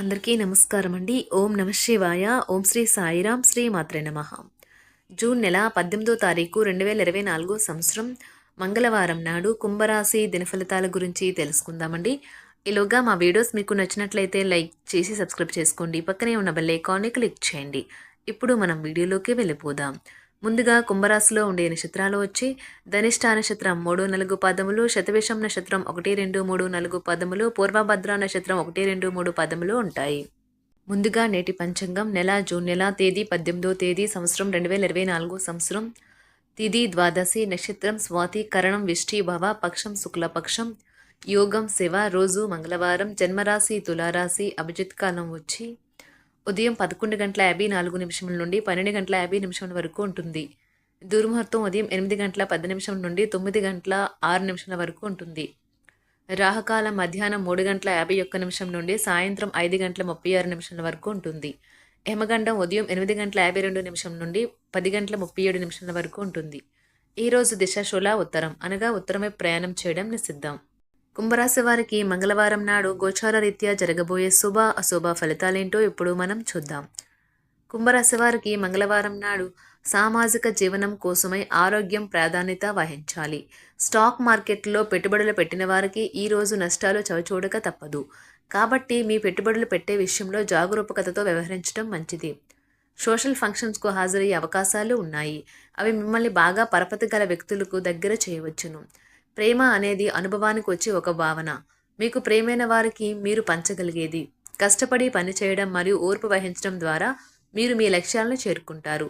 అందరికీ నమస్కారం అండి. ఓం నమ శివాయ. ఓం శ్రీ సాయిరాం శ్రీ మాత్రే నమ. జూన్ నెల పద్దెనిమిదో తారీఖు రెండు వేల ఇరవై నాలుగో సంవత్సరం మంగళవారం నాడు కుంభరాశి దినఫలితాల గురించి తెలుసుకుందామండి. ఈలోగా మా వీడియోస్ మీకు నచ్చినట్లయితే లైక్ చేసి సబ్స్క్రైబ్ చేసుకోండి. పక్కనే ఉన్న బెల్ ఐకాన్ని క్లిక్ చేయండి. ఇప్పుడు మనం వీడియోలోకి వెళ్ళిపోదాం. ముందుగా కుంభరాశిలో ఉండే నక్షత్రాలు వచ్చి ధనిష్ట నక్షత్రం మూడు నలుగు పదములు శతవిషం నక్షత్రం ఒకటి రెండు మూడు నలుగు పదములు పూర్వభద్ర నక్షత్రం ఒకటి రెండు మూడు పదములు ఉంటాయి. ముందుగా నేటి పంచాంగం నెల జూన్ నెల తేదీ పద్దెనిమిదో తేదీ సంవత్సరం రెండు వేల ఇరవై నాలుగు సంవత్సరం. తిది ద్వాదశి నక్షత్రం స్వాతి కరణం విష్టి భవ పక్షం శుక్లపక్షం యోగం శివ రోజు మంగళవారం జన్మరాశి తులారాశి అభిజిత్ కాలం వచ్చి ఉదయం పదకొండు గంటల యాభై నాలుగు నిమిషముల నుండి పన్నెండు గంటల యాభై నిమిషముల వరకు ఉంటుంది. దుర్ముహూర్తం ఉదయం ఎనిమిది గంటల పది నిమిషం నుండి తొమ్మిది గంటల ఆరు నిమిషాల వరకు ఉంటుంది. రాహకాలం మధ్యాహ్నం మూడు గంటల యాభై ఒక్క నిమిషం నుండి సాయంత్రం ఐదు గంటల ముప్పై ఆరు నిమిషాల వరకు ఉంటుంది. యమగండం ఉదయం ఎనిమిది గంటల యాభై రెండు నిమిషం నుండి పది గంటల ముప్పై ఏడు నిమిషాల వరకు ఉంటుంది. ఈరోజు దిశ శులా ఉత్తరం. అనగా ఉత్తరమే ప్రయాణం చేయడం నిషిద్ధం. కుంభరాశి వారికి మంగళవారం నాడు గోచార రీత్యా జరగబోయే శుభ అశుభ ఫలితాలేంటో ఇప్పుడు మనం చూద్దాం. కుంభరాశి వారికి మంగళవారం నాడు సామాజిక జీవనం కోసమై ఆరోగ్యం ప్రాధాన్యత వహించాలి. స్టాక్ మార్కెట్లో పెట్టుబడులు పెట్టిన వారికి ఈ రోజు నష్టాలు చవిచూడక తప్పదు. కాబట్టి మీ పెట్టుబడులు పెట్టే విషయంలో జాగరూకతతో వ్యవహరించడం మంచిది. సోషల్ ఫంక్షన్స్కు హాజరయ్యే అవకాశాలు ఉన్నాయి. అవి మిమ్మల్ని బాగా పరపతి గల వ్యక్తులకు దగ్గర చేయవచ్చును. ప్రేమ అనేది అనుభవానికి వచ్చే ఒక భావన. మీకు ప్రేమైన వారికి మీరు పంచగలిగేది. కష్టపడి పనిచేయడం మరియు ఓర్పు వహించడం ద్వారా మీరు మీ లక్ష్యాలను చేరుకుంటారు.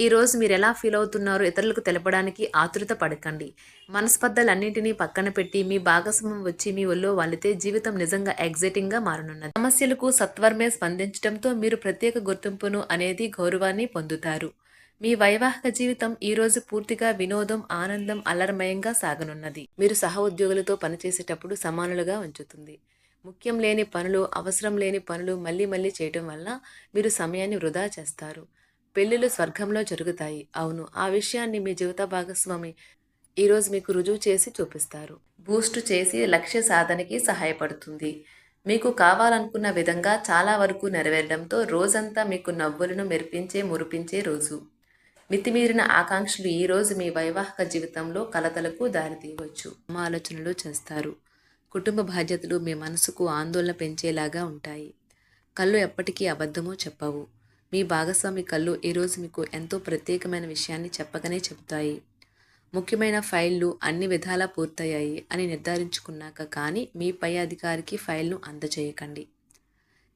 ఈరోజు మీరు ఎలా ఫీల్ అవుతున్నారో ఇతరులకు తెలపడానికి ఆతృత పడకండి. మనస్పర్ధలన్నింటినీ పక్కన పెట్టి మీ భాగస్వామ్యం వచ్చి మీ ఒళ్ళో వాళ్ళితే జీవితం నిజంగా ఎగ్జైటింగ్గా మారనున్నది. సమస్యలకు సత్వరమే స్పందించడంతో మీరు ప్రత్యేక గుర్తింపును అనేది గౌరవాన్ని పొందుతారు. మీ వైవాహిక జీవితం ఈ రోజు పూర్తిగా వినోదం ఆనందం అల్లరమయంగా సాగనున్నది. మీరు సహ ఉద్యోగులతో పనిచేసేటప్పుడు సమానులుగా ఉంచుతుంది. ముఖ్యం లేని పనులు అవసరం లేని పనులు మళ్ళీ మళ్ళీ చేయటం వల్ల మీరు సమయాన్ని వృధా చేస్తారు. పెళ్ళిళ్ళు స్వర్గంలో జరుగుతాయి. అవును ఆ విషయాన్ని మీ జీవిత భాగస్వామి ఈరోజు మీకు రుజువు చేసి చూపిస్తారు. బూస్ట్ చేసి లక్ష్య సాధనకి సహాయపడుతుంది. మీకు కావాలనుకున్న విధంగా చాలా వరకు నెరవేరడంతో రోజంతా మీకు నవ్వులను మెరిపించే మురిపించే రోజు. మితిమీరిన ఆకాంక్షలు ఈరోజు మీ వైవాహిక జీవితంలో కలతలకు దారితీయవచ్చు. ఆలోచనలు చేస్తారు. కుటుంబ బాధ్యతలు మీ మనసుకు ఆందోళన పెంచేలాగా ఉంటాయి. కళ్ళు ఎప్పటికీ అబద్ధమో చెప్పవు. మీ భాగస్వామి కళ్ళు ఈరోజు మీకు ఎంతో ప్రత్యేకమైన విషయాన్ని చెప్పకనే చెబుతాయి. ముఖ్యమైన ఫైళ్ళు అన్ని విధాలా పూర్తయ్యాయి అని నిర్ధారించుకున్నాక కానీ మీ పై అధికారికి ఫైల్ను అందజేయకండి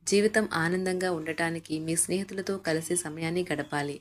జీవితం ఆనందంగా ఉండటానికి మీ స్నేహితులతో కలిసి సమయాన్ని గడపాలి.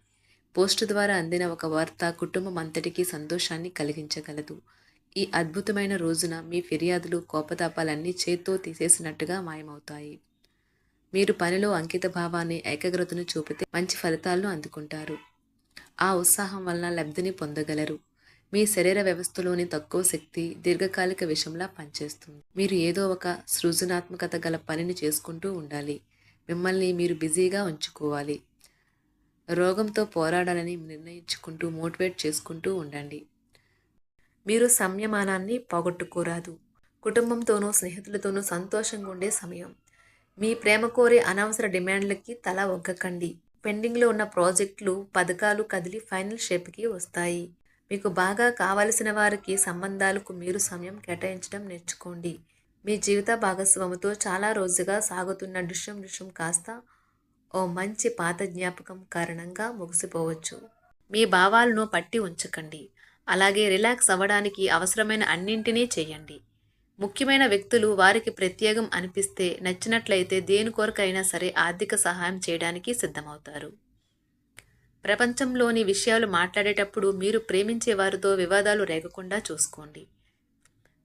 పోస్టు ద్వారా అందిన ఒక వార్త కుటుంబం అంతటికీ సంతోషాన్ని కలిగించగలదు. ఈ అద్భుతమైన రోజున మీ ఫిర్యాదులు కోపతాపాలన్నీ చేత్తో తీసేసినట్టుగా మాయమవుతాయి. మీరు పనిలో అంకిత భావాన్ని ఏకాగ్రతను చూపితే మంచి ఫలితాలను అందుకుంటారు. ఆ ఉత్సాహం వలన లబ్ధిని పొందగలరు. మీ శరీర వ్యవస్థలోని తక్కువ శక్తి దీర్ఘకాలిక విషయంలా పనిచేస్తుంది. మీరు ఏదో ఒక సృజనాత్మకత గల పనిని చేసుకుంటూ ఉండాలి. మిమ్మల్ని మీరు బిజీగా ఉంచుకోవాలి. రోగంతో పోరాడాలని నిర్ణయించుకుంటూ మోటివేట్ చేసుకుంటూ ఉండండి. మీరు సంయమానాన్ని పోగొట్టుకోరాదు. కుటుంబంతోనూ స్నేహితులతోనూ సంతోషంగా ఉండే సమయం. మీ ప్రేమ కోరే అనవసర డిమాండ్లకి తల ఒగ్గకండి పెండింగ్లో ఉన్న ప్రాజెక్టులు పథకాలు కదిలి ఫైనల్ షేప్కి వస్తాయి. మీకు బాగా కావలసిన వారికి సంబంధాలకు మీరు సమయం కేటాయించడం నేర్చుకోండి. మీ జీవిత భాగస్వామితో చాలా రోజుగా సాగుతున్న డిషం డిషం కాస్త ఓ మంచి పాత జ్ఞాపకం కారణంగా ముగిసిపోవచ్చు. మీ భావాలను పట్టి ఉంచకండి. అలాగే రిలాక్స్ అవ్వడానికి అవసరమైన అన్నింటినీ చేయండి. ముఖ్యమైన వ్యక్తులు వారికి ప్రత్యేకం అనిపిస్తే నచ్చినట్లయితే దేని కొరకైనా సరే ఆర్థిక సహాయం చేయడానికి సిద్ధమవుతారు. ప్రపంచంలోని విషయాలు మాట్లాడేటప్పుడు మీరు ప్రేమించే వారితో వివాదాలు రేగకుండా చూసుకోండి.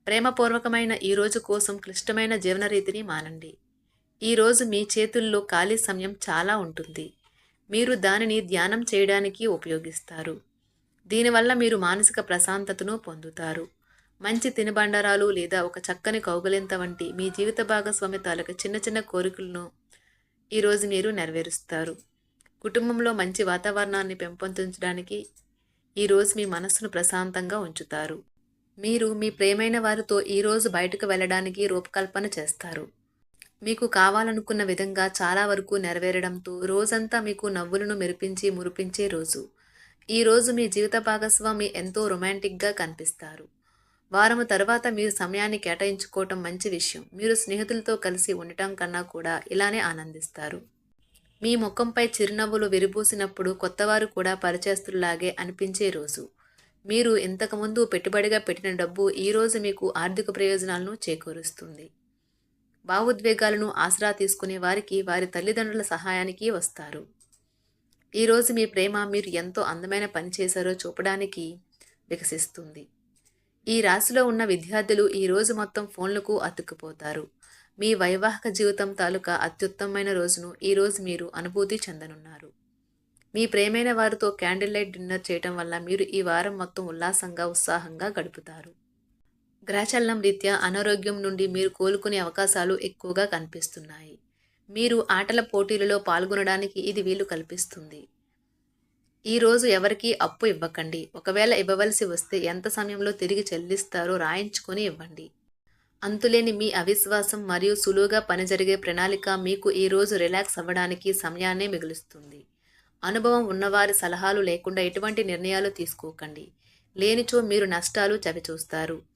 ప్రేమపూర్వకమైన ఈ రోజు కోసం క్లిష్టమైన జీవన రీతిని మానండి. ఈరోజు మీ చేతుల్లో ఖాళీ సమయం చాలా ఉంటుంది. మీరు దానిని ధ్యానం చేయడానికి ఉపయోగిస్తారు. దీనివల్ల మీరు మానసిక ప్రశాంతతను పొందుతారు. మంచి తినుబండరాలు లేదా ఒక చక్కని కౌగలింత వంటి మీ జీవిత భాగస్వామి తాలూకు చిన్న చిన్న కోరికలను ఈరోజు మీరు నెరవేరుస్తారు. కుటుంబంలో మంచి వాతావరణాన్ని పెంపొందించడానికి ఈరోజు మీ మనస్సును ప్రశాంతంగా ఉంచుతారు. మీరు మీ ప్రేమైన వారితో ఈరోజు బయటకు వెళ్ళడానికి రూపకల్పన చేస్తారు. మీకు కావాలనుకున్న విధంగా చాలా వరకు నెరవేరడంతో రోజంతా మీకు నవ్వులను మెరిపించి మురిపించే రోజు. ఈ రోజు మీ జీవిత భాగస్వామి ఎంతో రొమాంటిక్గా కనిపిస్తారు. వారము తర్వాత మీరు సమయాన్ని కేటాయించుకోవటం మంచి విషయం. మీరు స్నేహితులతో కలిసి ఉండటం కన్నా కూడా ఇలానే ఆనందిస్తారు. మీ ముఖంపై చిరునవ్వులు విరిబూసినప్పుడు కొత్తవారు కూడా పరిచయస్తుల్లాగే అనిపించే రోజు. మీరు ఇంతకుముందు పెట్టుబడిగా పెట్టిన డబ్బు ఈరోజు మీకు ఆర్థిక ప్రయోజనాలను చేకూరుస్తుంది. భావోద్వేగాలను ఆసరా తీసుకునే వారికి వారి తల్లిదండ్రుల సహాయానికి వస్తారు. ఈరోజు మీ ప్రేమ మీరు ఎంతో అందమైన పని చేశారో చూపడానికి వికసిస్తుంది. ఈ రాశిలో ఉన్న విద్యార్థులు ఈ రోజు మొత్తం ఫోన్లకు అతుక్కుపోతారు. మీ వైవాహిక జీవితం తాలూకా అత్యుత్తమమైన రోజును ఈరోజు మీరు అనుభూతి చెందనున్నారు. మీ ప్రేమైన వారితో క్యాండిల్ లైట్ డిన్నర్ చేయటం వల్ల మీరు ఈ వారం మొత్తం ఉల్లాసంగా ఉత్సాహంగా గడుపుతారు. గ్రహచలనం రీత్యా అనారోగ్యం నుండి మీరు కోలుకునే అవకాశాలు ఎక్కువగా కనిపిస్తున్నాయి. మీరు ఆటల పోటీలలో పాల్గొనడానికి ఇది వీలు కల్పిస్తుంది. ఈరోజు ఎవరికీ అప్పు ఇవ్వకండి. ఒకవేళ ఇవ్వవలసి వస్తే ఎంత సమయంలో తిరిగి చెల్లిస్తారో రాయించుకొని ఇవ్వండి. అంతులేని మీ అవిశ్వాసం మరియు సులువుగా పని జరిగే ప్రణాళిక మీకు ఈరోజు రిలాక్స్ అవ్వడానికి సమయాన్నే మిగులుస్తుంది. అనుభవం ఉన్నవారి సలహాలు లేకుండా ఎటువంటి నిర్ణయాలు తీసుకోకండి. లేనిచో మీరు నష్టాలు చవిచూస్తారు.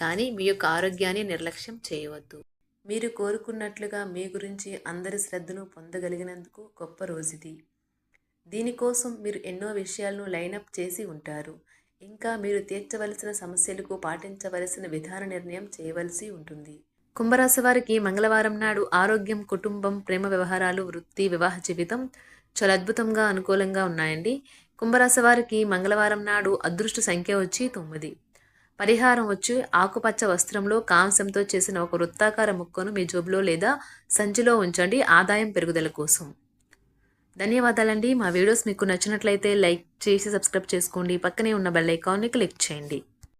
కానీ మీ యొక్క ఆరోగ్యాన్ని నిర్లక్ష్యం చేయవద్దు. మీరు కోరుకున్నట్లుగా మీ గురించి అందరి శ్రద్ధను పొందగలిగినందుకు గొప్ప రోజుది. దీనికోసం మీరు ఎన్నో విషయాలను లైనప్ చేసి ఉంటారు. ఇంకా మీరు తీర్చవలసిన సమస్యలకు పాటించవలసిన విధాన నిర్ణయం చేయవలసి ఉంటుంది. కుంభరాశి వారికి మంగళవారం నాడు ఆరోగ్యం కుటుంబం ప్రేమ వ్యవహారాలు వృత్తి వివాహ జీవితం చాలా అద్భుతంగా అనుకూలంగా ఉన్నాయండి. కుంభరాశి వారికి మంగళవారం నాడు అదృష్ట సంఖ్య వచ్చి తొమ్మిది. పరిహారం వచ్చి ఆకుపచ్చ వస్త్రంలో కాంసంతో చేసిన ఒక వృత్తాకార ముక్కను మీ జోబులో లేదా సంచిలో ఉంచండి. ఆదాయం పెరుగుదల కోసం. ధన్యవాదాలండి. మా వీడియోస్ మీకు నచ్చినట్లయితే లైక్ చేసి సబ్స్క్రైబ్ చేసుకోండి. పక్కనే ఉన్న బెల్ ఐకాన్ని క్లిక్ చేయండి.